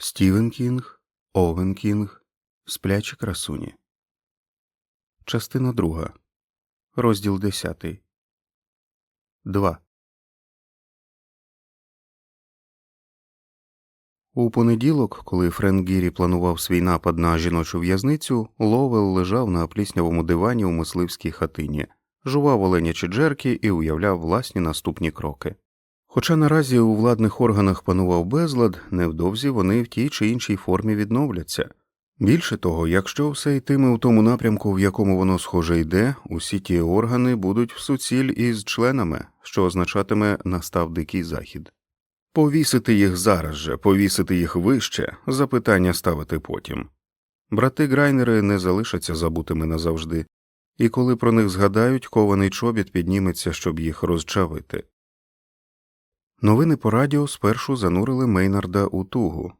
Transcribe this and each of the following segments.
Стівен Кінг, Овен Кінг, Сплячі красуні. Частина друга. Розділ десятий. Два. У понеділок, коли Френк Гірі планував свій напад на жіночу в'язницю, Ловел лежав на пліснявому дивані у мисливській хатині, жував оленячі джерки і уявляв власні наступні кроки. Хоча наразі у владних органах панував безлад, невдовзі вони в тій чи іншій формі відновляться. Більше того, якщо все йтиме у тому напрямку, в якому воно схоже йде, усі ті органи будуть в суціль із членами, що означатиме настав дикий захід. Повісити їх зараз же, повісити їх вище, запитання ставити потім. Брати грайнери не залишаться забутими назавжди, і коли про них згадають, кований чобіт підніметься, щоб їх розчавити. Новини по радіо спершу занурили Мейнарда у тугу.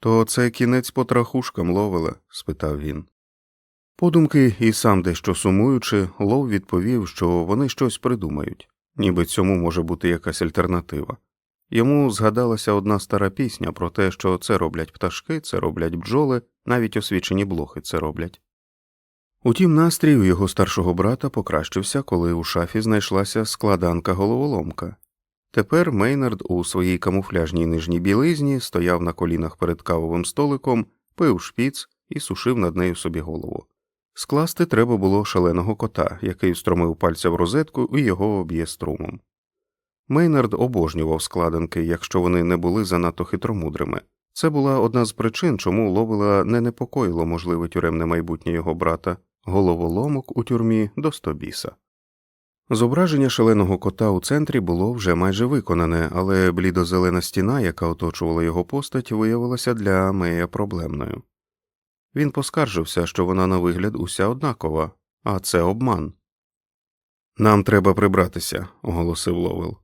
То це кінець потрахушкам ловила? спитав він. Подумки і сам дещо сумуючи, Лов відповів, що вони щось придумають, ніби цьому може бути якась альтернатива. Йому згадалася одна стара пісня про те, що це роблять пташки, це роблять бджоли, навіть освічені блохи це роблять. Утім, настрій у його старшого брата покращився, коли у шафі знайшлася складанка головоломка. Тепер Мейнард у своїй камуфляжній нижній білизні стояв на колінах перед кавовим столиком, пив шпіц і сушив над нею собі голову. Скласти треба було шаленого кота, який встромив пальця в розетку і його об'є струмом. Мейнард обожнював складинки, якщо вони не були занадто хитромудрими. Це була одна з причин, чому ловила не непокоїло можливе тюремне майбутнє його брата, головоломок у тюрмі до стобіса. Зображення шаленого кота у центрі було вже майже виконане, але блідозелена стіна, яка оточувала його постать, виявилася для Мея проблемною. Він поскаржився, що вона на вигляд уся однакова, а це обман. Нам треба прибратися, оголосив Ловел.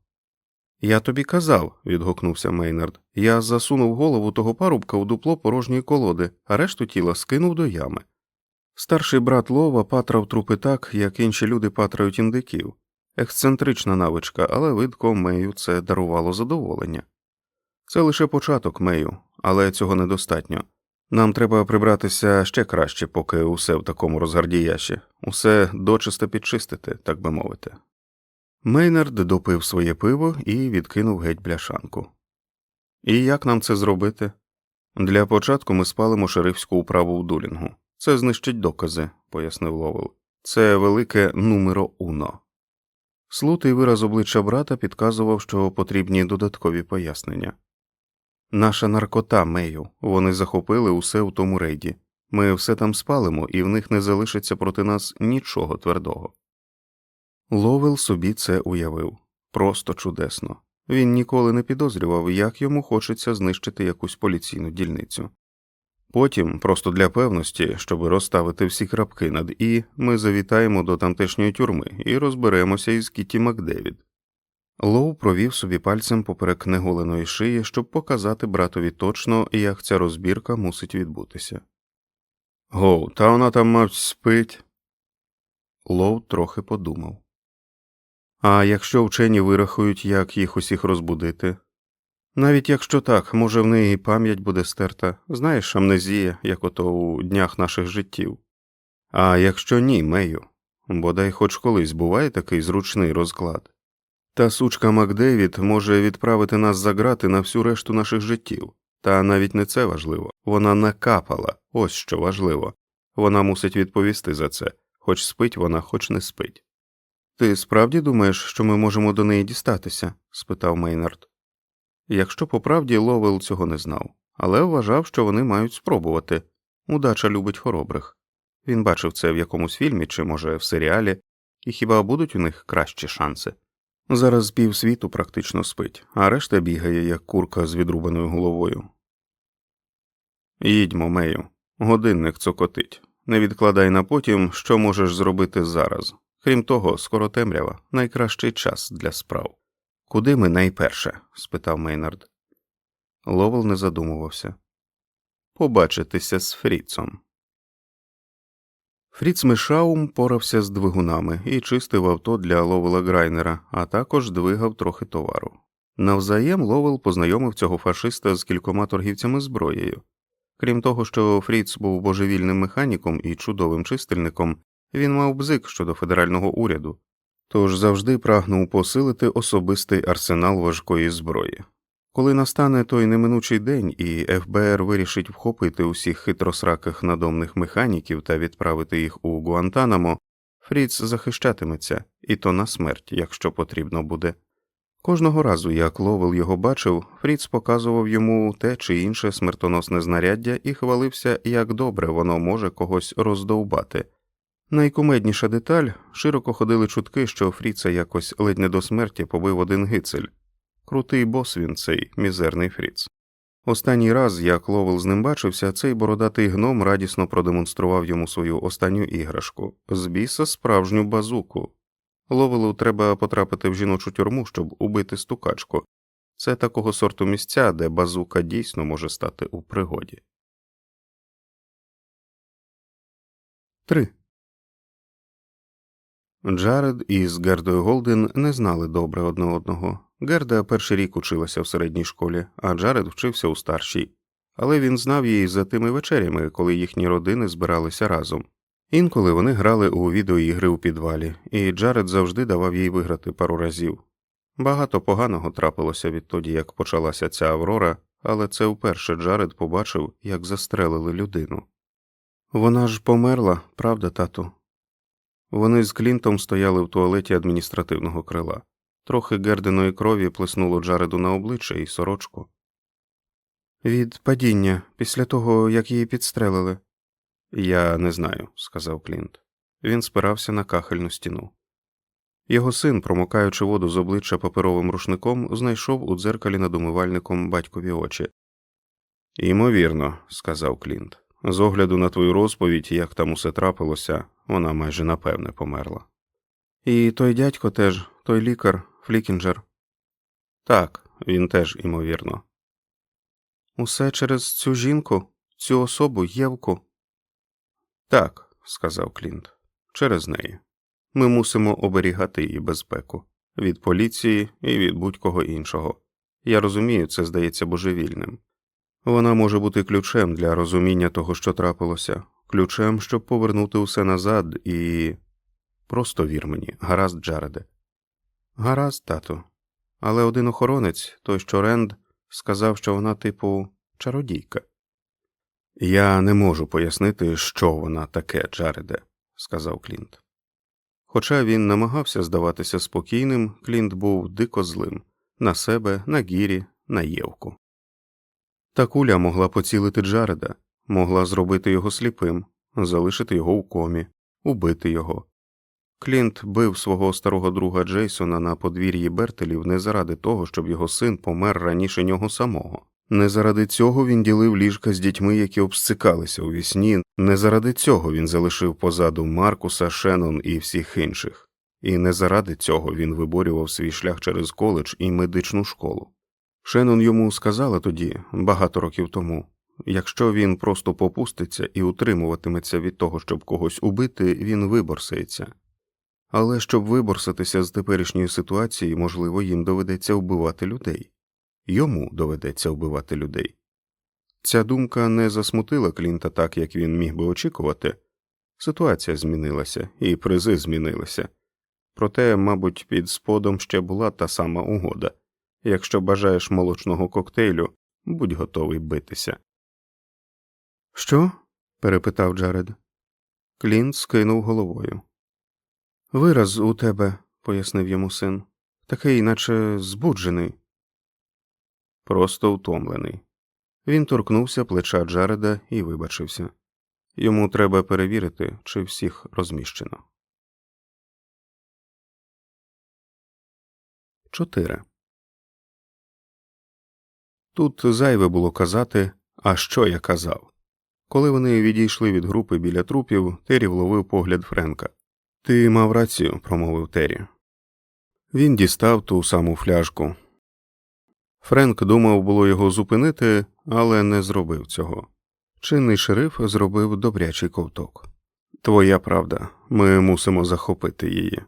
Я тобі казав, відгукнувся Мейнард. Я засунув голову того парубка у дупло порожньої колоди, а решту тіла скинув до ями. Старший брат Лова патрав трупи так, як інші люди патрають індиків. Ексцентрична навичка, але видко Мею це дарувало задоволення. Це лише початок Мею, але цього недостатньо. Нам треба прибратися ще краще, поки усе в такому розгардіяші, усе дочисто підчистити, так би мовити. Мейнард допив своє пиво і відкинув геть бляшанку. І як нам це зробити? Для початку ми спалимо шерифську управу в дулінгу. Це знищить докази, пояснив Ловел. Це велике нумеро уно. Слутий вираз обличчя брата підказував, що потрібні додаткові пояснення. Наша наркота, Мею, вони захопили усе у тому рейді. Ми все там спалимо, і в них не залишиться проти нас нічого твердого. Ловел собі це уявив просто чудесно. Він ніколи не підозрював, як йому хочеться знищити якусь поліційну дільницю. Потім, просто для певності, щоб розставити всі крапки над і, ми завітаємо до тамтешньої тюрми і розберемося із Кіті Макдевід. Лоу провів собі пальцем поперек неголеної шиї, щоб показати братові точно, як ця розбірка мусить відбутися. Гоу, та вона там, мабуть, спить. Лоу трохи подумав. А якщо вчені вирахують, як їх усіх розбудити? Навіть якщо так, може в неї пам'ять буде стерта, знаєш, амнезія, як ото у днях наших життів. А якщо ні, Мею, бодай хоч колись буває такий зручний розклад. Та сучка Макдевід може відправити нас за грати на всю решту наших життів, та навіть не це важливо вона накапала, ось що важливо вона мусить відповісти за це, хоч спить вона, хоч не спить. Ти справді думаєш, що ми можемо до неї дістатися? спитав Мейнард. Якщо по правді Ловел цього не знав, але вважав, що вони мають спробувати удача любить хоробрих. Він бачив це в якомусь фільмі чи, може, в серіалі, і хіба будуть у них кращі шанси? Зараз півсвіту практично спить, а решта бігає, як курка з відрубаною головою. Їдьмо, Мею, годинник цокотить. Не відкладай на потім, що можеш зробити зараз. Крім того, скоро темрява найкращий час для справ. Куди ми найперше? спитав Мейнард. Ловел не задумувався. Побачитися з Фріцом. Фріц Мишаум порався з двигунами і чистив авто для Ловела Грайнера, а також двигав трохи товару. Навзаєм Ловел познайомив цього фашиста з кількома торгівцями зброєю. Крім того, що Фріц був божевільним механіком і чудовим чистильником, він мав бзик щодо федерального уряду, тож завжди прагнув посилити особистий арсенал важкої зброї. Коли настане той неминучий день, і ФБР вирішить вхопити усіх хитросраких надомних механіків та відправити їх у Гуантанамо, Фріц захищатиметься, і то на смерть, якщо потрібно буде. Кожного разу, як Ловел його бачив, Фріц показував йому те чи інше смертоносне знаряддя і хвалився, як добре воно може когось роздовбати. Найкумедніша деталь широко ходили чутки, що Фріца якось ледь не до смерті побив один гицель. Крутий бос він цей мізерний Фріц. Останній раз, як Ловел з ним бачився, цей бородатий гном радісно продемонстрував йому свою останню іграшку з біса справжню базуку. Ловелу треба потрапити в жіночу тюрму, щоб убити стукачку. Це такого сорту місця, де базука дійсно може стати у пригоді. 3. Джаред із Гердою Голден не знали добре одне одного. Герда перший рік училася в середній школі, а Джаред вчився у старшій. Але він знав її за тими вечерями, коли їхні родини збиралися разом. Інколи вони грали у відеоігри у підвалі, і Джаред завжди давав їй виграти пару разів. Багато поганого трапилося відтоді, як почалася ця Аврора, але це вперше Джаред побачив, як застрелили людину. Вона ж померла, правда, тату? Вони з Клінтом стояли в туалеті адміністративного крила. Трохи гердиної крові плеснуло Джареду на обличчя і сорочку. Від падіння, після того, як її підстрелили. Я не знаю, сказав Клінт. Він спирався на кахельну стіну. Його син, промокаючи воду з обличчя паперовим рушником, знайшов у дзеркалі над умивальником батькові очі. Імовірно, сказав Клінт. З огляду на твою розповідь, як там усе трапилося, вона майже напевне померла. І той дядько теж, той лікар, Флікінджер. Так, він теж, імовірно. Усе через цю жінку, цю особу, Євку. Так, сказав Клінт, через неї. Ми мусимо оберігати її безпеку від поліції і від будь-кого іншого. Я розумію, це здається божевільним. Вона може бути ключем для розуміння того, що трапилося, ключем, щоб повернути усе назад, і. Просто вір мені, гаразд, Джареде. Гаразд, тату. Але один охоронець, той що Ренд, сказав, що вона, типу, чародійка. Я не можу пояснити, що вона таке, Джареде, сказав Клінт. Хоча він намагався здаватися спокійним, Клінт був дико злим на себе, на гірі, на Євку. Та куля могла поцілити Джареда, могла зробити його сліпим, залишити його у комі, убити його. Клінт бив свого старого друга Джейсона на подвір'ї Бертелів не заради того, щоб його син помер раніше нього самого. Не заради цього він ділив ліжка з дітьми, які обсцикалися у вісні, не заради цього він залишив позаду Маркуса, Шеннон і всіх інших, і не заради цього він виборював свій шлях через коледж і медичну школу. Шеннон йому сказала тоді, багато років тому якщо він просто попуститься і утримуватиметься від того, щоб когось убити, він виборсається. Але щоб виборсатися з теперішньої ситуації, можливо, їм доведеться вбивати людей йому доведеться вбивати людей. Ця думка не засмутила Клінта так, як він міг би очікувати. Ситуація змінилася, і призи змінилися. Проте, мабуть, під сподом ще була та сама угода якщо бажаєш молочного коктейлю, будь готовий битися. Що? перепитав Джаред. Клінт скинув головою. Вираз у тебе, пояснив йому син, такий, наче збуджений просто втомлений. Він торкнувся плеча Джареда і вибачився йому треба перевірити, чи всіх розміщено. 4. Тут зайве було казати, а що я казав. Коли вони відійшли від групи біля трупів, Террі вловив погляд Френка. Ти мав рацію, промовив Террі. Він дістав ту саму фляжку, Френк думав було його зупинити, але не зробив цього. Чинний шериф зробив добрячий ковток. Твоя правда, ми мусимо захопити її.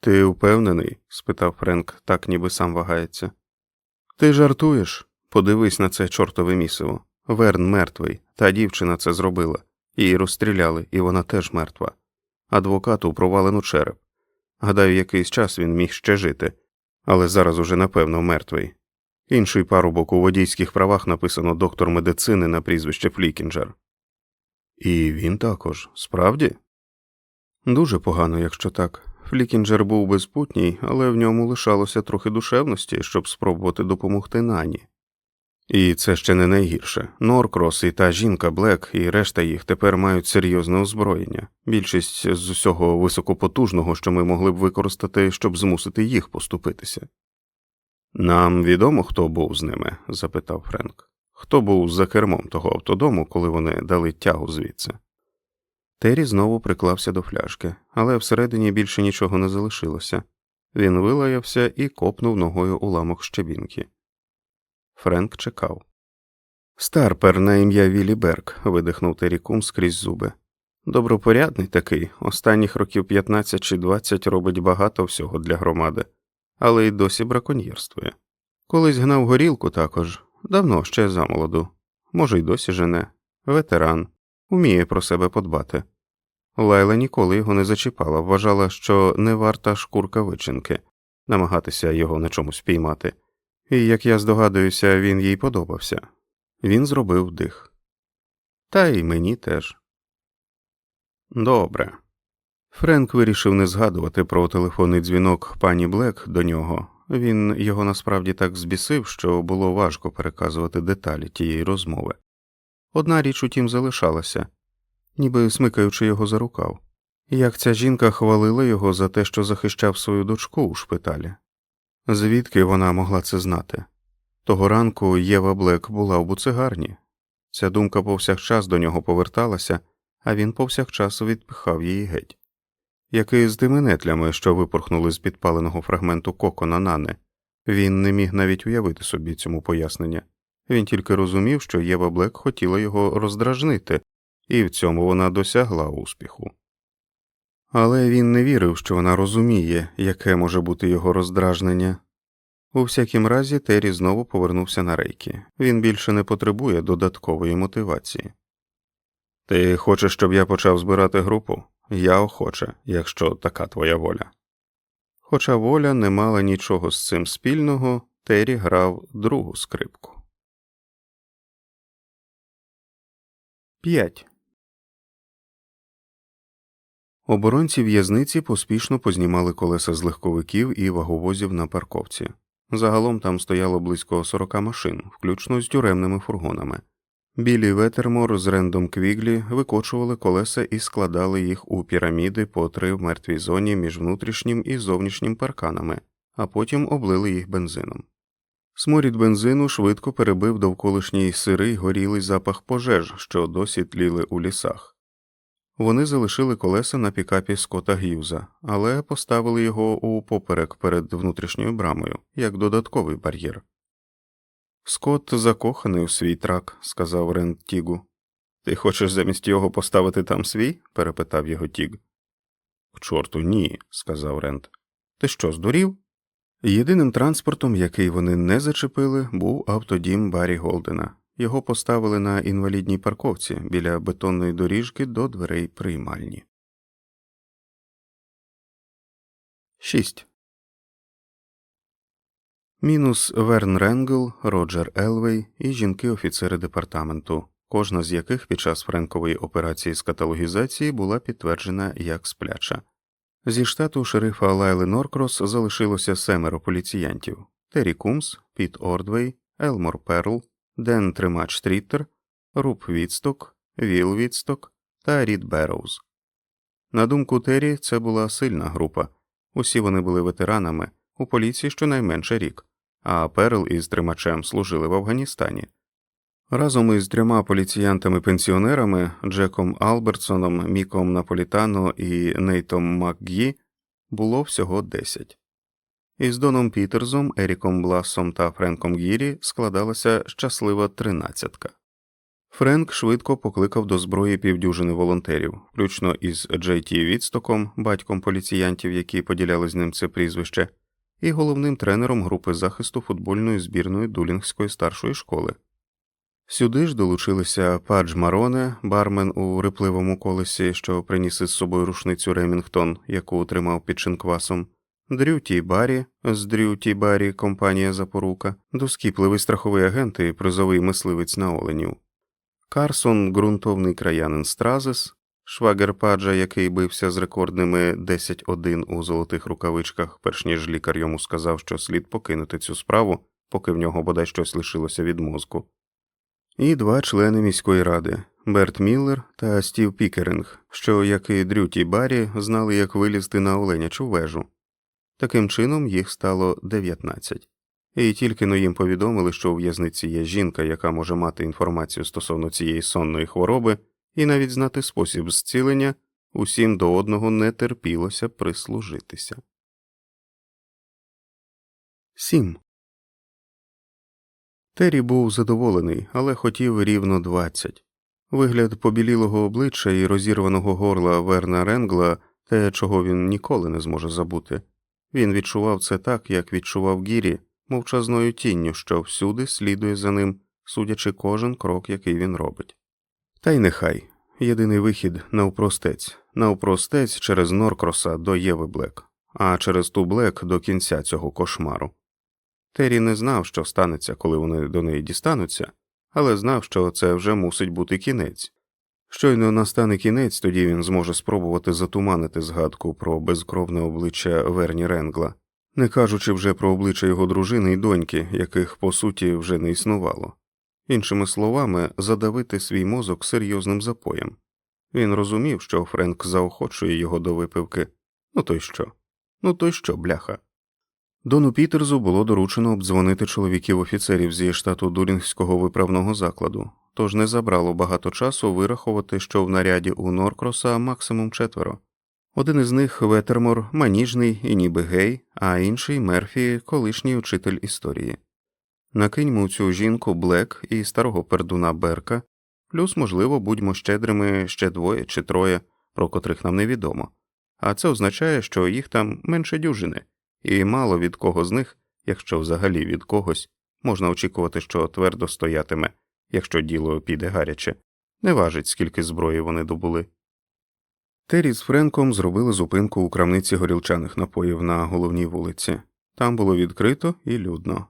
Ти впевнений? спитав Френк, так ніби сам вагається. Ти жартуєш? Подивись на це чортове місиво. Верн мертвий, та дівчина це зробила. Її розстріляли, і вона теж мертва. Адвокату провалено череп. Гадаю, якийсь час він міг ще жити, але зараз уже напевно мертвий. Інший парубок у водійських правах написано доктор медицини на прізвище Флікінджер. І він також, справді? Дуже погано, якщо так. Флікінджер був безпутній, але в ньому лишалося трохи душевності, щоб спробувати допомогти Нані. І це ще не найгірше. Норкрос і та жінка Блек і решта їх тепер мають серйозне озброєння, більшість з усього високопотужного, що ми могли б використати, щоб змусити їх поступитися. Нам відомо, хто був з ними? запитав Френк. Хто був за кермом того автодому, коли вони дали тягу звідси? Террі знову приклався до фляжки, але всередині більше нічого не залишилося. Він вилаявся і копнув ногою уламок щебінки. Френк чекав. Старпер на ім'я Віллі Берг, видихнув Террі Кумс крізь зуби. Добропорядний такий, останніх років 15 чи 20 робить багато всього для громади, але й досі браконьєрствує. Колись гнав горілку також, давно ще замолоду, може, й досі жене, ветеран, уміє про себе подбати. Лайла ніколи його не зачіпала, вважала, що не варта шкурка вичинки, намагатися його на чомусь піймати, і, як я здогадуюся, він їй подобався. Він зробив дих. Та й мені теж. Добре. Френк вирішив не згадувати про телефонний дзвінок пані Блек до нього. Він його насправді так збісив, що було важко переказувати деталі тієї розмови. Одна річ утім залишалася, ніби смикаючи його за рукав, як ця жінка хвалила його за те, що захищав свою дочку у шпиталі. Звідки вона могла це знати? Того ранку Єва Блек була в буцегарні. Ця думка повсякчас до нього поверталася, а він повсякчас відпихав її геть. Як і з тими нетлями, що випорхнули з підпаленого фрагменту кокона Нани, він не міг навіть уявити собі цьому пояснення. Він тільки розумів, що Єва Блек хотіла його роздражнити, і в цьому вона досягла успіху. Але він не вірив, що вона розуміє, яке може бути його роздражнення. У всякім разі, Террі знову повернувся на рейки він більше не потребує додаткової мотивації. Ти хочеш, щоб я почав збирати групу? Я охоче, якщо така твоя воля. Хоча воля не мала нічого з цим спільного, Террі грав другу скрипку. 5. Оборонці в'язниці поспішно познімали колеса з легковиків і ваговозів на парковці. Загалом там стояло близько 40 машин, включно з тюремними фургонами. Білі Ветермор з Рендом Квіглі викочували колеса і складали їх у піраміди по три в мертвій зоні між внутрішнім і зовнішнім парканами, а потім облили їх бензином. Сморід бензину швидко перебив довколишній сирий горілий запах пожеж, що досі тліли у лісах. Вони залишили колеса на пікапі Скота Г'юза, але поставили його у поперек перед внутрішньою брамою, як додатковий бар'єр. Скот закоханий у свій трак, сказав Рент Тігу. Ти хочеш замість його поставити там свій? перепитав його Тіг. К чорту ні, сказав Рент. Ти що, здурів? Єдиним транспортом, який вони не зачепили, був автодім Баррі Голдена. Його поставили на інвалідній парковці біля бетонної доріжки до дверей приймальні. 6. Мінус Верн Ренгл, Роджер Елвей і жінки-офіцери департаменту, кожна з яких під час френкової операції з каталогізації була підтверджена як спляча. Зі штату шерифа Лайли Норкрос залишилося семеро поліціянтів Террі Кумс, Піт Ордвей, Елмор Перл, Ден Тримач Тріттер, Руб Відсток, Віл Відсток та Рід Берроуз. На думку Террі, це була сильна група. Усі вони були ветеранами у поліції щонайменше рік, а Перл із тримачем служили в Афганістані. Разом із трьома поліціянтами-пенсіонерами Джеком Албертсоном, Міком Наполітано і Нейтом МакГі було всього десять. Із Доном Пітерзом, Еріком Бласом та Френком Гірі складалася щаслива тринадцятка. Френк швидко покликав до зброї півдюжини волонтерів, включно із Джей Ті Відстоком, батьком поліціянтів, які поділяли з ним це прізвище, і головним тренером групи захисту футбольної збірної Дулінгської старшої школи. Сюди ж долучилися Падж Мароне, бармен у рипливому колесі, що приніс із собою рушницю Ремінгтон, яку тримав під шинквасом, Дрю Ті Барі з Дрю Ті Барі компанія Запорука, доскіпливий страховий агент і призовий мисливець на оленів, Карсон ґрунтовний краянин Стразис, швагер Паджа, який бився з рекордними 10-1 у золотих рукавичках, перш ніж лікар йому сказав, що слід покинути цю справу, поки в нього бодай щось лишилося від мозку і два члени міської ради Берт Міллер та Стів Пікеринг, що, як і Дрюті Баррі, знали, як вилізти на оленячу вежу. Таким чином їх стало 19. І тільки но їм повідомили, що у в'язниці є жінка, яка може мати інформацію стосовно цієї сонної хвороби, і навіть знати спосіб зцілення, усім до одного не терпілося прислужитися. 7. Террі був задоволений, але хотів рівно двадцять. Вигляд побілілого обличчя і розірваного горла Верна Ренгла те, чого він ніколи не зможе забути. Він відчував це так, як відчував Гірі, мовчазною тінню, що всюди слідує за ним, судячи кожен крок, який він робить. Та й нехай єдиний вихід навпростець, навпростець через Норкроса до Єви Блек, а через ту Блек до кінця цього кошмару. Террі не знав, що станеться, коли вони до неї дістануться, але знав, що це вже мусить бути кінець. Щойно настане кінець, тоді він зможе спробувати затуманити згадку про безкровне обличчя Верні Ренгла, не кажучи вже про обличчя його дружини і доньки, яких по суті вже не існувало. Іншими словами, задавити свій мозок серйозним запоєм. Він розумів, що Френк заохочує його до випивки. Ну то й що? Ну то й що, бляха? Дону Пітерзу було доручено обдзвонити чоловіків офіцерів зі штату Дурінгського виправного закладу, тож не забрало багато часу вирахувати, що в наряді у Норкроса максимум четверо. Один із них Ветермор, маніжний і ніби гей, а інший Мерфі, колишній учитель історії. Накиньмо цю жінку Блек і старого пердуна Берка, плюс, можливо, будьмо щедрими ще двоє чи троє, про котрих нам невідомо, а це означає, що їх там менше дюжини і мало від кого з них, якщо взагалі від когось, можна очікувати, що твердо стоятиме, якщо діло піде гаряче, не важить, скільки зброї вони добули. Террі з Френком зробили зупинку у крамниці горілчаних напоїв на головній вулиці. Там було відкрито і людно.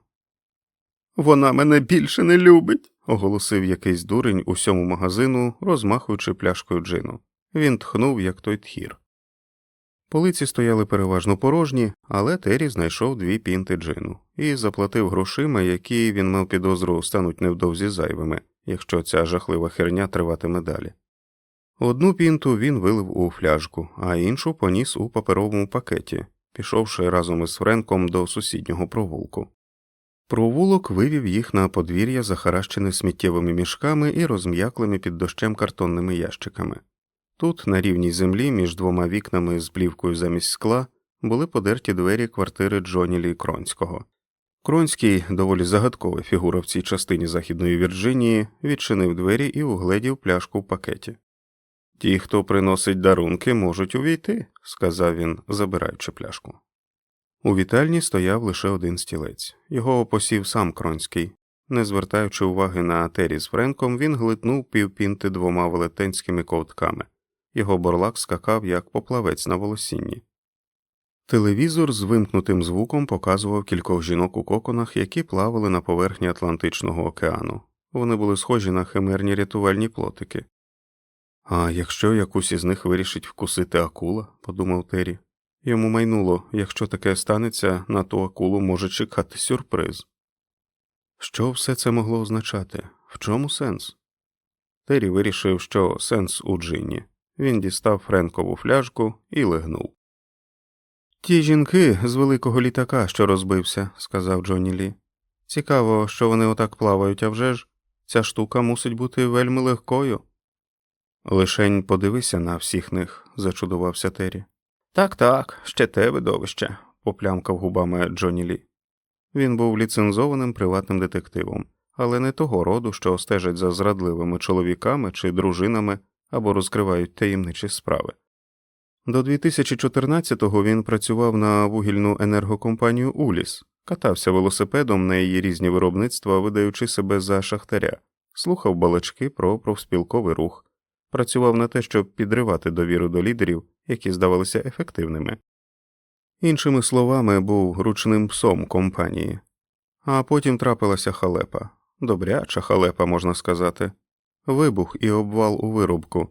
Вона мене більше не любить, оголосив якийсь дурень усьому магазину, розмахуючи пляшкою джину. Він тхнув, як той тхір. Полиці стояли переважно порожні, але Террі знайшов дві пінти джину і заплатив грошима, які він мав підозру стануть невдовзі зайвими, якщо ця жахлива херня триватиме далі. Одну пінту він вилив у фляжку, а іншу поніс у паперовому пакеті, пішовши разом із Френком до сусіднього провулку. Провулок вивів їх на подвір'я, захаращене сміттєвими мішками і розм'яклими під дощем картонними ящиками. Тут, на рівній землі, між двома вікнами з плівкою замість скла, були подерті двері квартири Джонілі Кронського. Кронський, доволі загадкова фігура в цій частині Західної Вірджинії, відчинив двері і угледів пляшку в пакеті. Ті, хто приносить дарунки, можуть увійти, сказав він, забираючи пляшку. У вітальні стояв лише один стілець. Його опосів сам Кронський. Не звертаючи уваги на Тері з Френком, він глитнув півпінти двома велетенськими ковтками. Його борлак скакав, як поплавець на волосінні. Телевізор з вимкнутим звуком показував кількох жінок у коконах, які плавали на поверхні Атлантичного океану. Вони були схожі на химерні рятувальні плотики. А якщо якусь із них вирішить вкусити акула, подумав Террі. Йому майнуло, якщо таке станеться, на ту акулу може чекати сюрприз. Що все це могло означати? В чому сенс? Террі вирішив, що сенс у джині. Він дістав Френкову фляжку і лигнув. Ті жінки з великого літака, що розбився, сказав Джонні Лі. Цікаво, що вони отак плавають, а вже ж ця штука мусить бути вельми легкою. Лишень подивися на всіх них, зачудувався Террі. Так, так, ще те видовище, поплямкав губами Джонні Лі. Він був ліцензованим приватним детективом, але не того роду, що стежать за зрадливими чоловіками чи дружинами або розкривають таємничі справи. До 2014-го він працював на вугільну енергокомпанію Уліс, катався велосипедом на її різні виробництва, видаючи себе за шахтаря, слухав балачки про профспілковий рух, працював на те, щоб підривати довіру до лідерів, які здавалися ефективними. Іншими словами, був ручним псом компанії. А потім трапилася халепа, добряча халепа, можна сказати, вибух і обвал у вирубку.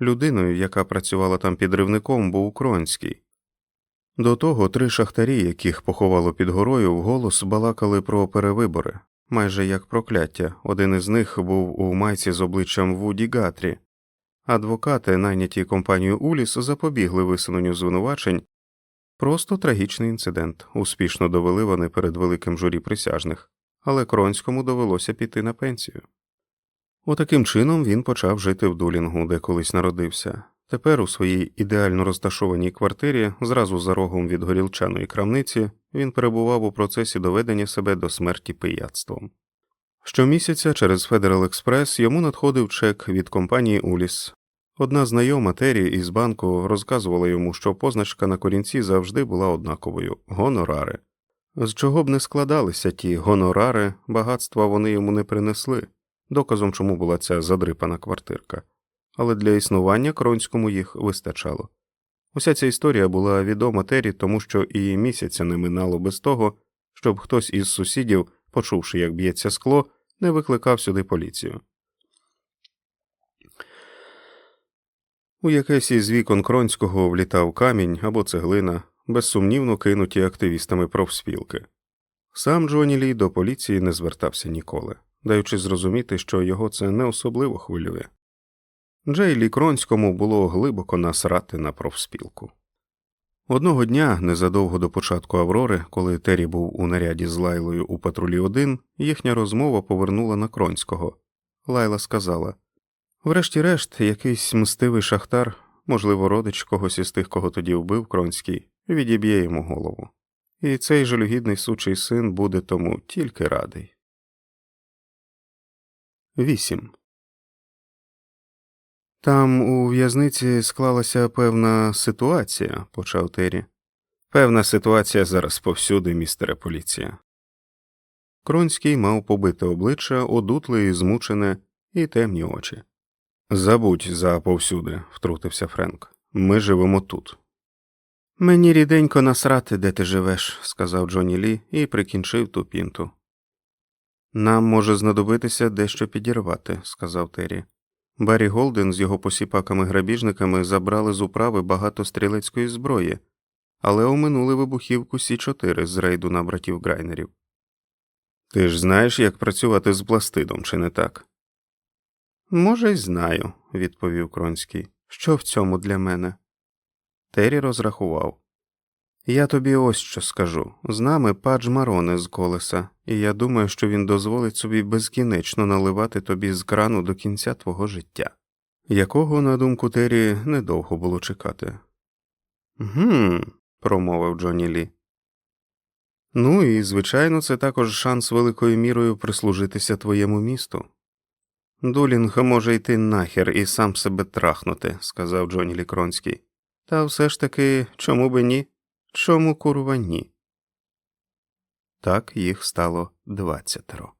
Людиною, яка працювала там підривником, був Кронський. До того три шахтарі, яких поховало під горою, вголос балакали про перевибори, майже як прокляття. Один із них був у майці з обличчям Вуді Гатрі. Адвокати, найняті компанією Уліс, запобігли висуненню звинувачень. Просто трагічний інцидент, успішно довели вони перед великим журі присяжних, але Кронському довелося піти на пенсію. Отаким чином він почав жити в Дулінгу, де колись народився. Тепер у своїй ідеально розташованій квартирі, зразу за рогом від горілчаної крамниці, він перебував у процесі доведення себе до смерті пияцтвом. Щомісяця через Федерал Експрес йому надходив чек від компанії Уліс. Одна знайома Террі із банку розказувала йому, що позначка на корінці завжди була однаковою гонорари. З чого б не складалися ті гонорари, багатства вони йому не принесли, доказом чому була ця задрипана квартирка, але для існування Кронському їх вистачало. Уся ця історія була відома Террі, тому що і місяця не минало без того, щоб хтось із сусідів, почувши, як б'ється скло, не викликав сюди поліцію. У якесь із вікон Кронського влітав камінь або цеглина, безсумнівно кинуті активістами профспілки. Сам Джоні Лі до поліції не звертався ніколи, даючи зрозуміти, що його це не особливо хвилює. Джейлі Кронському було глибоко насрати на профспілку. Одного дня, незадовго до початку Аврори, коли Террі був у наряді з Лайлою у патрулі 1, їхня розмова повернула на Кронського. Лайла сказала Врешті-решт, якийсь мстивий шахтар, можливо, родич когось із тих, кого тоді вбив Кронський, відіб'є йому голову. І цей жалюгідний сучий син буде тому тільки радий. 8. Там у в'язниці склалася певна ситуація, почав Террі. Певна ситуація зараз повсюди, містере поліція. Кронський мав побите обличчя, одутле і змучене, і темні очі. Забудь за повсюди, втрутився Френк. Ми живемо тут. Мені ріденько насрати, де ти живеш, сказав Джоні Лі і прикінчив ту пінту. Нам може знадобитися дещо підірвати, сказав Террі. Баррі Голден з його посіпаками-грабіжниками забрали з управи багато стрілецької зброї, але оминули вибухівку Сі 4 з рейду на братів Грайнерів. Ти ж знаєш, як працювати з пластидом, чи не так? Може, й знаю, відповів Кронський. Що в цьому для мене? Террі розрахував. Я тобі ось що скажу з нами падж Мароне з колеса, і я думаю, що він дозволить собі безкінечно наливати тобі з крану до кінця твого життя, якого, на думку Террі, недовго було чекати. Гм, промовив Джонні Лі. Ну і, звичайно, це також шанс великою мірою прислужитися твоєму місту. Дулінг може йти нахер і сам себе трахнути, сказав Джонні Лікронський. Та все ж таки, чому би ні? Чому курва ні? Так їх стало двадцятеро.